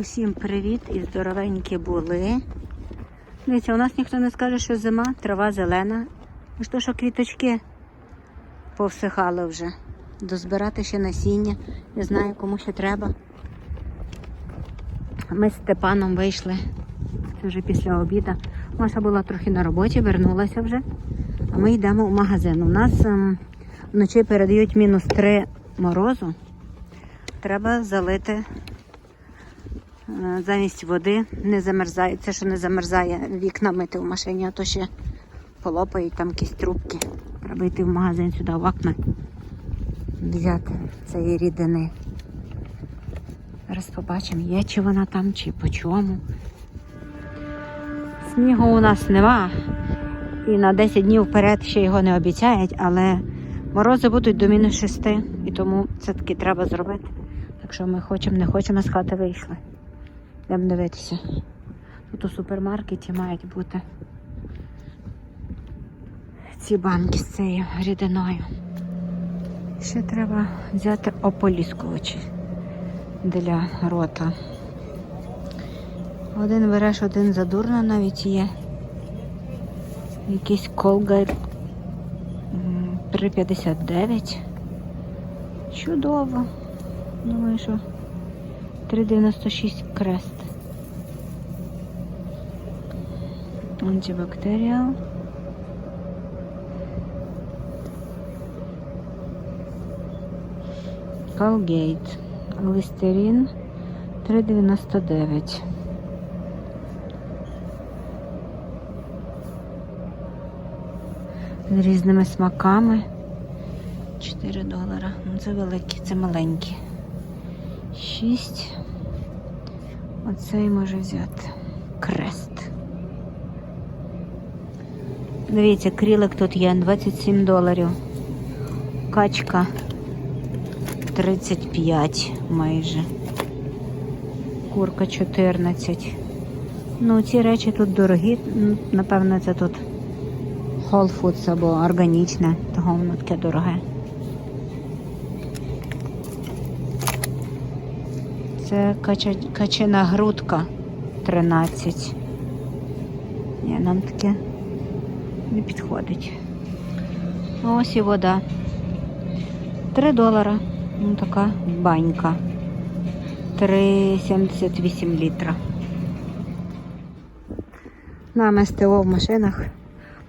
Усім привіт і здоровенькі були. Дивіться, у нас ніхто не скаже, що зима, трава зелена. І що, що квіточки повсихали вже. Дозбирати ще насіння. Не знаю, кому ще треба. Ми з Степаном вийшли. Це вже після обіду. Маша була трохи на роботі, вернулася вже. А ми йдемо в магазин. У нас ем, вночі передають мінус 3 морозу. Треба залити замість води. Не замерзає. Це що не замерзає вікна мити в машині, а то ще полопають там якісь трубки. Треба йти в магазин сюди в окна. Взяти цієї рідини. Зараз побачимо, є чи вона там, чи по чому. Снігу у нас нема. І на 10 днів вперед ще його не обіцяють, але морози будуть до мінус 6, і тому це таки треба зробити. Так що ми хочемо, не хочемо з хати вийшли. Йдемо дивитися. Тут у супермаркеті мають бути ці банки з цією рідиною. Ще треба взяти ополіскувачі для рота. Один береш, один задурно навіть є. Якийсь Colgate 3,59. Чудово. Думаю, що 3,96 крест. Антибактеріал. Colgate. Листерин 3,99. З різними смаками. 4 долара. Ну це великі, це маленькі. 6. Оцей може взяти. Крест. Дивіться, крілик тут є 27 доларів. Качка 35 майже. Курка 14. Ну, ці речі тут дорогі. Напевно, це тут Whole Foods або органічне, того воно таке дороге. Це качина грудка 13. Ні, нам таке не підходить. Ось і вода. 3 долара. Ну, така банька. 3,78 літра. Нам СТО в машинах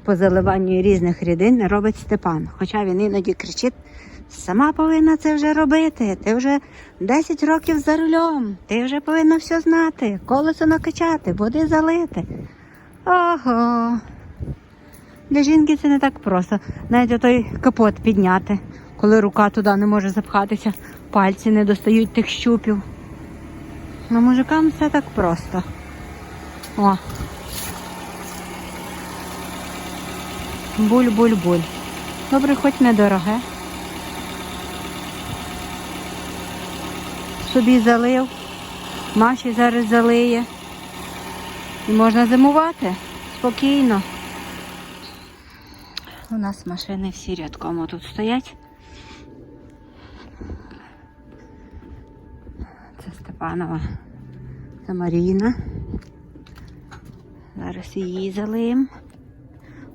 по заливанню різних рідин робить Степан. Хоча він іноді кричить, сама повинна це вже робити. Ти вже 10 років за рулем. Ти вже повинна все знати. Колесо накачати, води залити. Ого. Для жінки це не так просто. Навіть той капот підняти, коли рука туди не може запхатися, пальці не достають тих щупів. А мужикам все так просто. О. Буль-буль-буль. Добре, хоч недороге. Собі залив, Маші зараз залиє. І можна зимувати спокійно. У нас машини всі рядком тут стоять. Це Степанова. Це Маріна. Зараз її залиємо.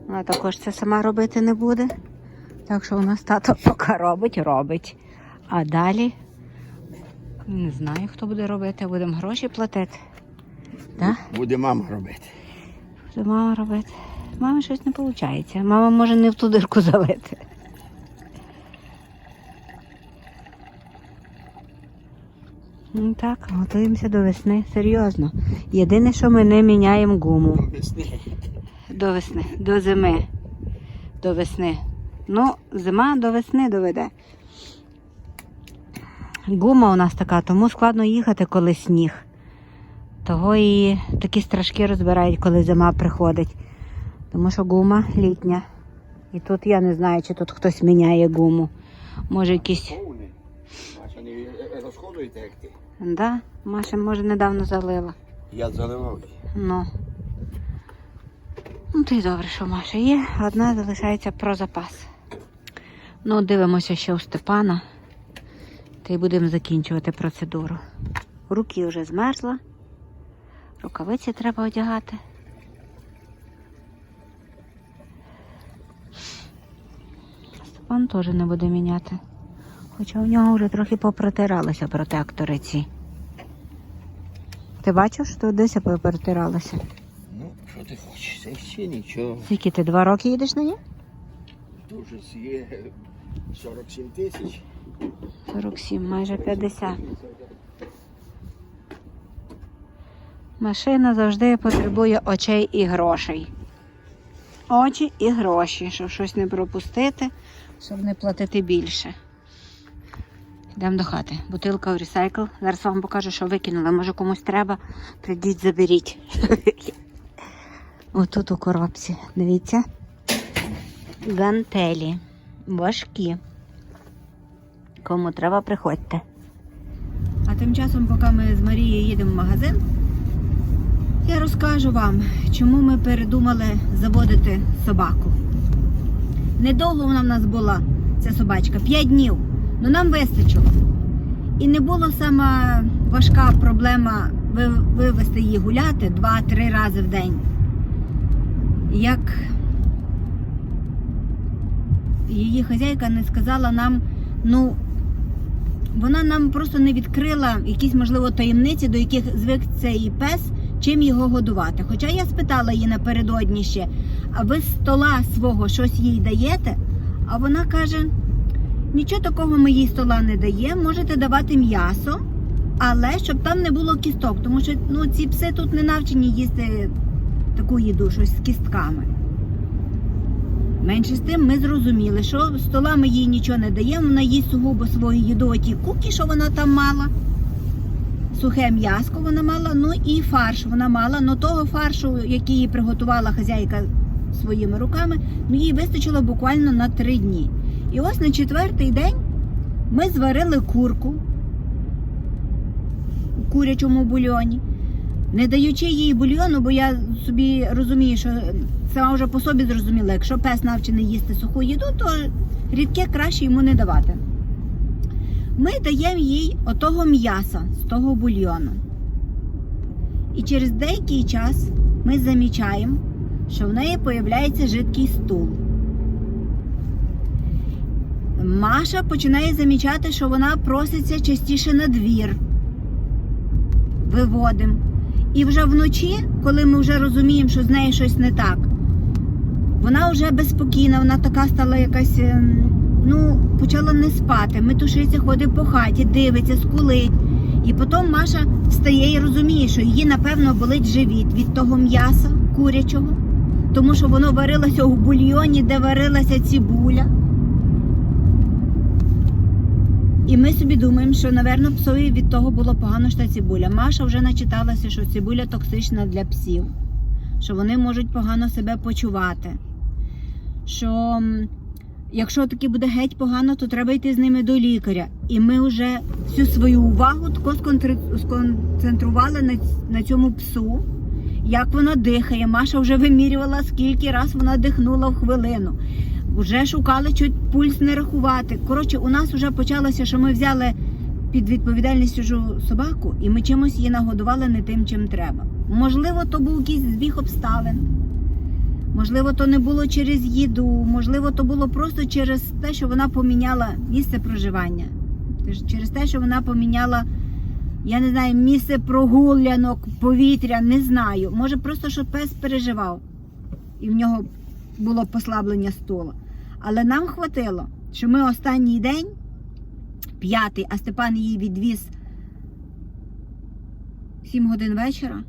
Вона також це сама робити не буде. Так що у нас тато поки робить, робить. А далі не знаю, хто буде робити, будемо гроші платити. Так? Буде мама робити. Що мама робити? Мама щось не виходить. Мама може не в ту дирку залити. Ну так, готуємося до весни, серйозно. Єдине, що ми не міняємо гуму. До весни. До весни, до зими. До весни. Ну, зима до весни доведе. Гума у нас така, тому складно їхати, коли сніг. Того і такі страшки розбирають, коли зима приходить. Тому що гума літня. І тут я не знаю, чи тут хтось міняє гуму. Може якісь. Маша не розходуєте, як ти. Да, Маша, може, недавно залила. Я заливав. Ну. Ну, то й добре, що Маша є. Одна залишається про запас. Ну, дивимося ще у Степана. Та й будемо закінчувати процедуру. Руки вже змерзла. Рукавиці треба одягати. Степан теж не буде міняти. Хоча у нього вже трохи попротиралися протектори ці. Ти бачиш, що десь попротиралося? Ну, що ти хочеш? Це ще нічого. Скільки ти два роки їдеш на ній? Дуже є 47 тисяч. 47, майже 50. Машина завжди потребує очей і грошей. Очі і гроші, щоб щось не пропустити, щоб не платити більше. Йдемо до хати. Бутилка у ресайкл. Зараз вам покажу, що викинула. Може комусь треба. Прийдіть, заберіть. Отут у коробці. Дивіться. Гантелі. Важкі. Кому треба, приходьте. А тим часом, поки ми з Марією їдемо в магазин, я розкажу вам, чому ми передумали заводити собаку. Недовго вона в нас була, ця собачка, 5 днів. Ну нам вистачило. І не було сама важка проблема ви- вивести її гуляти 2-3 рази в день. Як її хазяйка не сказала нам, ну, вона нам просто не відкрила якісь, можливо, таємниці, до яких звик цей пес, чим його годувати. Хоча я спитала її напередодні ще, а ви з стола свого щось їй даєте? А вона каже: нічого такого ми їй стола не даємо, можете давати м'ясо, але щоб там не було кісток, тому що ну, ці пси тут не навчені їсти таку їду, щось з кістками. Менше з тим ми зрозуміли, що стола ми їй нічого не даємо, вона їсть сугубо свою їду, оті куки, що вона там мала. Сухе м'яско вона мала, ну і фарш вона мала. Ну того фаршу, який їй приготувала хазяйка своїми руками, ну їй вистачило буквально на три дні. І ось на четвертий день ми зварили курку у курячому бульйоні. Не даючи їй бульйону, бо я собі розумію, що сама вже по собі зрозуміла, якщо пес навчений їсти суху їду, то рідке краще йому не давати. Ми даємо їй отого м'яса з того бульйону. І через деякий час ми замічаємо, що в неї появляється жидкий стул. Маша починає замічати, що вона проситься частіше на двір. Виводимо. І вже вночі, коли ми вже розуміємо, що з нею щось не так, вона вже безспокійна, вона така стала якась, ем, ну, почала не спати. Метушиться, ходить по хаті, дивиться, скулить. І потім Маша встає і розуміє, що її, напевно, болить живіт від того м'яса курячого, тому що воно варилося у бульйоні, де варилася цибуля. І ми собі думаємо, що, напевно, псові від того було погано що та цибуля. Маша вже начиталася, що цибуля токсична для псів, що вони можуть погано себе почувати. Що якщо таки буде геть погано, то треба йти з ними до лікаря. І ми вже всю свою увагу тако сконцентрували на, на цьому псу, як вона дихає. Маша вже вимірювала, скільки раз вона дихнула в хвилину. Вже шукали чуть пульс не рахувати. Коротше, у нас вже почалося, що ми взяли під відповідальність чужу собаку, і ми чимось її нагодували не тим, чим треба. Можливо, то був якийсь збіг обставин. Можливо, то не було через їду, можливо, то було просто через те, що вона поміняла місце проживання. Через те, що вона поміняла, я не знаю, місце прогулянок, повітря, не знаю. Може, просто що пес переживав, і в нього було послаблення стула. Але нам хватило, що ми останній день, п'ятий, а Степан її відвіз 7 годин вечора.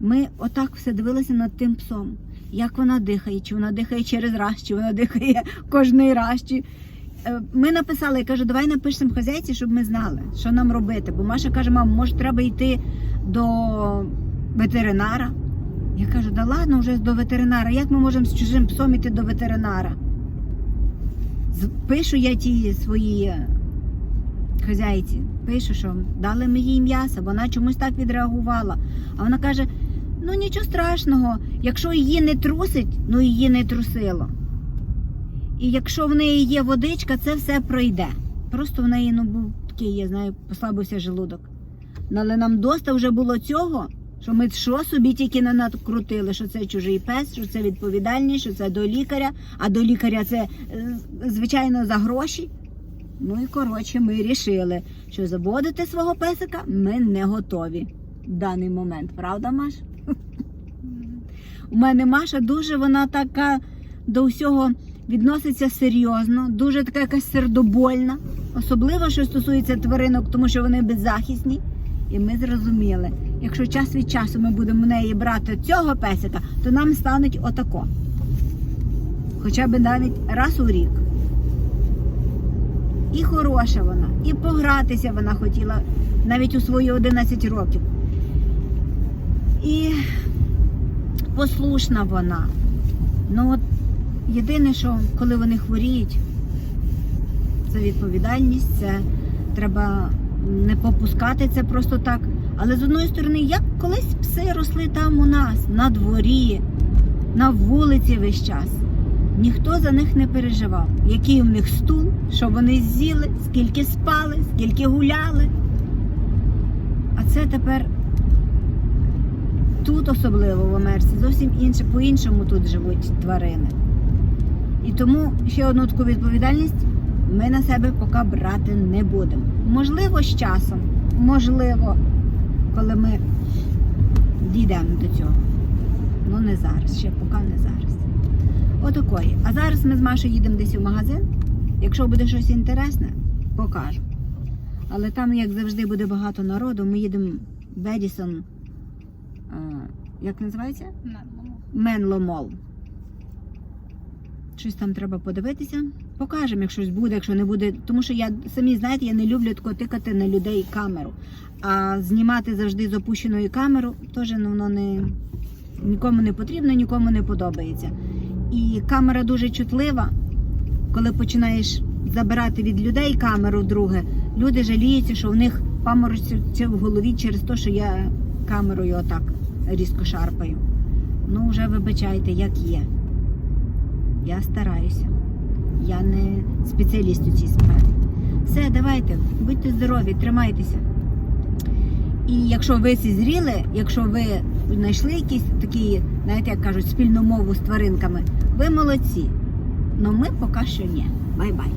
Ми отак все дивилися над тим псом. Як вона дихає, чи вона дихає через раз, чи вона дихає кожний раз. Чи... Е, Ми написали, я кажу, давай напишемо хазяйці, щоб ми знали, що нам робити. Бо Маша каже, мам, може, треба йти до ветеринара. Я кажу, да ладно вже до ветеринара. Як ми можемо з чужим псом іти до ветеринара? Пишу я ті свої е, хазяйці, пишу, що дали ми їй м'ясо, вона чомусь так відреагувала. А вона каже: ну нічого страшного, якщо її не трусить, ну її не трусило. І якщо в неї є водичка, це все пройде. Просто в неї ну, був такий, я знаю, послабився желудок. Ну, Але нам доста вже було цього, що ми що собі тільки не накрутили, що це чужий пес, що це відповідальність, що це до лікаря, а до лікаря це, е, звичайно, за гроші. Ну і коротше, ми рішили, що заводити свого песика ми не готові в даний момент, правда, Маш? У мене Маша дуже вона така до всього відноситься серйозно, дуже така якась сердобольна, особливо що стосується тваринок, тому що вони беззахисні. І ми зрозуміли, якщо час від часу ми будемо в неї брати цього песика, то нам стануть отако. Хоча б навіть раз у рік. І хороша вона, і погратися вона хотіла навіть у свої 11 років. І послушна вона. Ну от єдине, що коли вони хворіють, це відповідальність, це треба не попускати це просто так. Але з одної сторони, як колись пси росли там у нас, на дворі, на вулиці весь час. Ніхто за них не переживав, який у них стул, що вони з'їли, скільки спали, скільки гуляли. А це тепер тут, особливо в Америці, зовсім інше, по-іншому тут живуть тварини. І тому ще одну таку відповідальність ми на себе поки брати не будемо. Можливо, з часом, можливо, коли ми дійдемо до цього. Ну не зараз, ще поки не зараз. Отакої. А зараз ми з Машою їдемо десь у магазин. Якщо буде щось інтересне, покажу. Але там, як завжди, буде багато народу. Ми їдемо в Едісон. А, Як називається? Менло Мол. Щось там треба подивитися. Покажемо, як щось буде, якщо не буде. Тому що я самі знаєте, я не люблю тако тикати на людей камеру. А знімати завжди з опущеною камерою теж ну, воно не нікому не потрібно, нікому не подобається. І камера дуже чутлива. Коли починаєш забирати від людей камеру друге, люди жаліються, що в них паморочиться в голові через те, що я камерою отак різко шарпаю. Ну, вже вибачайте, як є. Я стараюся. Я не спеціаліст у цій справі. Все, давайте, будьте здорові, тримайтеся. І якщо ви всі зріли, якщо ви знайшли якісь такі, знаєте, як кажуть, спільну мову з тваринками, ви молодці. Ну ми поки що ні. Бай-бай.